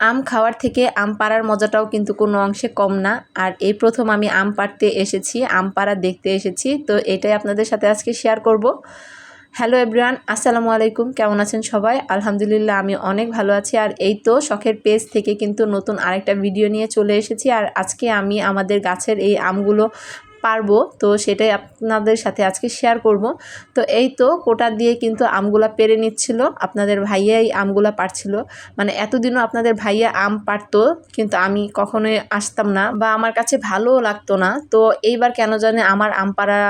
আম খাওয়ার থেকে আম পাড়ার মজাটাও কিন্তু কোনো অংশে কম না। আর এই প্রথম আমি আম পাড়তে এসেছি, আম পাড়া দেখতে এসেছি। তো এটাই আপনাদের সাথে আজকে শেয়ার করব। হ্যালো এভরিওয়ান আসসালামু আলাইকুম। কেমন আছেন সবাই? আলহামদুলিল্লাহ, আমি অনেক ভালো আছি। আর এই তো শখের পেজ থেকে কিন্তু নতুন আরেকটা ভিডিও নিয়ে চলে এসেছি। আর আজকে আমি আমাদের গাছের এই আমগুলো পারব, তো সেটাই আপনাদের সাথে আজকে শেয়ার করব। তো এই তো কোটা দিয়ে কিন্তু আমগুলা পেরে নিচ্ছিল, আপনাদের ভাইয়া এই আমগুলা পারছিল। মানে এতদিনও আপনাদের ভাইয়া আম পারতো, কিন্তু আমি কখনোই আসতাম না বা আমার কাছে ভালোও লাগতো না। তো এইবার কেন জানে আমার আম পাড়া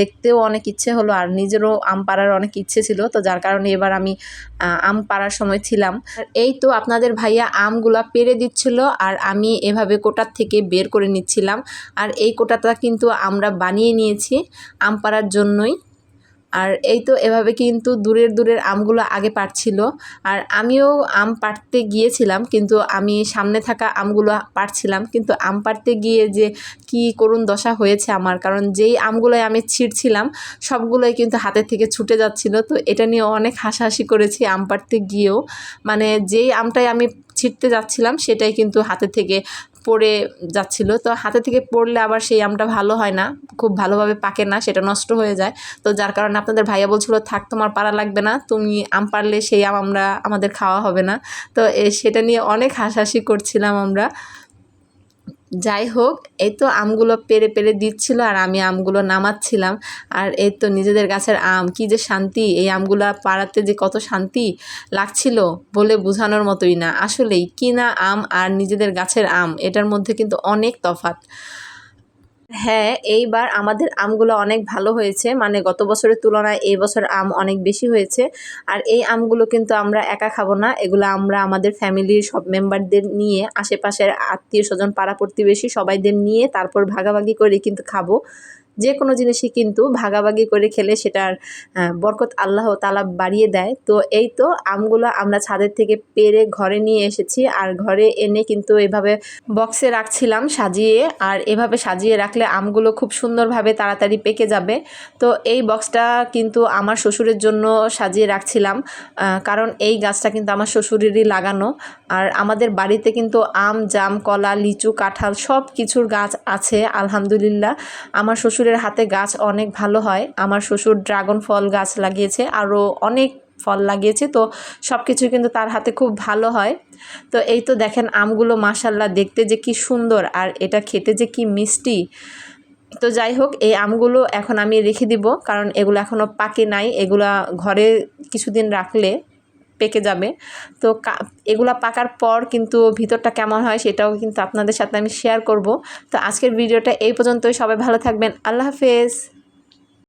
দেখতেও অনেক ইচ্ছে হলো, আর নিজেরও আম পাড়ার অনেক ইচ্ছে ছিল, তো যার কারণে এবার আমি আম পাড়ার সময় ছিলাম। এই তো আপনাদের ভাইয়া আমগুলা পেরে দিচ্ছিল, আর আমি এভাবে কোটার থেকে বের করে নিচ্ছিলাম। আর এই কোটাটা কিন্তু কিন্তু আমরা বানিয়ে নিয়েছি আম পাড়ার জন্যই। আর এই তো এভাবে কিন্তু দূরের দূরের আমগুলো আগে পারছিল আর আমিও আম পাড়তে গিয়েছিলাম, কিন্তু আমি সামনে থাকা আমগুলো পারছিলাম কিন্তু আম পাড়তে গিয়ে যে কি করুণ দশা হয়েছে আমার, কারণ যেই আমগুলোই আমি ছিঁড়ছিলাম, সবগুলোই কিন্তু হাতের থেকে ছুটে যাচ্ছিল। তো এটা নিয়ে অনেক হাসাহাসি করেছি আম পাড়তে গিয়েও। মানে যেই আমটাই আমি ছিটতে যাচ্ছিলাম, সেটাই কিন্তু হাতে থেকে পড়ে যাচ্ছিল। তো হাতে থেকে পড়লে আবার সেই আমটা ভালো হয় না, খুব ভালোভাবে পাকে না, সেটা নষ্ট হয়ে যায়। তো যার কারণে আপনাদের ভাইয়া বলছিল, থাক, তোমার পাড়া লাগবে না, তুমি আম পারলে সেই আম আমরা, আমাদের খাওয়া হবে না। তো সেটা নিয়ে অনেক হাসাহাসি করছিলাম আমরা। যাই হোক এই তো আমগুলো পেরে পেরে দিচ্ছিল আর আমি আমগুলো নামাচ্ছিলাম। আর এই তো নিজেদের গাছের আম, কি যে শান্তি, এই আমগুলো পাড়াতে যে কত শান্তি লাগছিল বলে বোঝানোর মতোই না। আসলেই কিনা আম আর নিজেদের গাছের আম, এটার মধ্যে কিন্তু অনেক তফাত হ্যাঁ এইবার আমাদের আমগুলো অনেক ভালো হয়েছে। মানে গত বছরের তুলনায় এই বছর আম অনেক বেশি হয়েছে। আর এই আমগুলো কিন্তু আমরা একা খাব না। এগুলো আমরা আমাদের ফ্যামিলির সব মেম্বারদের নিয়ে, আশেপাশের আত্মীয় স্বজন পাড়া প্রতিবেশী সবাইদের নিয়ে তারপর ভাগাভাগি করে কিন্তু খাব। যে কোনো জিনিসই কিন্তু ভাগাভাগি করে খেলে সেটার বরকত আল্লাহ তালা বাড়িয়ে দেয়। তো এই তো আমগুলো আমরা ছাদের থেকে পেরে ঘরে নিয়ে এসেছি। আর ঘরে এনে কিন্তু এভাবে বক্সে রাখছিলাম সাজিয়ে। আর এভাবে সাজিয়ে রাখলে আমগুলো খুব সুন্দরভাবে তাড়াতাড়ি পেকে যাবে। তো এই বক্সটা কিন্তু আমার শ্বশুরের জন্য সাজিয়ে রাখছিলাম। কারণ এই গাছটা কিন্তু আমার শ্বশুরেরই লাগানো। আর আমাদের বাড়িতে কিন্তু আম, জাম, কলা, লিচু, কাঁঠাল সব কিছুর গাছ আছে, আলহামদুলিল্লাহ। আমার শ্বশুর শ্বশুরের হাতে গাছ অনেক ভালো হয়। আমার শ্বশুর ড্রাগন ফল গাছ লাগিয়েছে, আরও অনেক ফল লাগিয়েছে, তো সব কিছুই কিন্তু তার হাতে খুব ভালো হয়। তো এই তো দেখেন আমগুলো মাসাল্লাহ দেখতে যে কি সুন্দর আর এটা খেতে যে কি মিষ্টি। তো যাই হোক, এই আমগুলো এখন আমি রেখে দিব, কারণ এগুলো এখনও পাকে নাই। এগুলা ঘরে কিছুদিন রাখলে পেকে যাবে। তো এগুলা পাকার পর কিন্তু ভিতরটা কেমন হয় সেটাও কিন্তু আপনাদের সাথে আমি শেয়ার করব। তো আজকের ভিডিওটা এই পর্যন্তই। সবাই ভালো থাকবেন। আল্লাহ হাফেজ।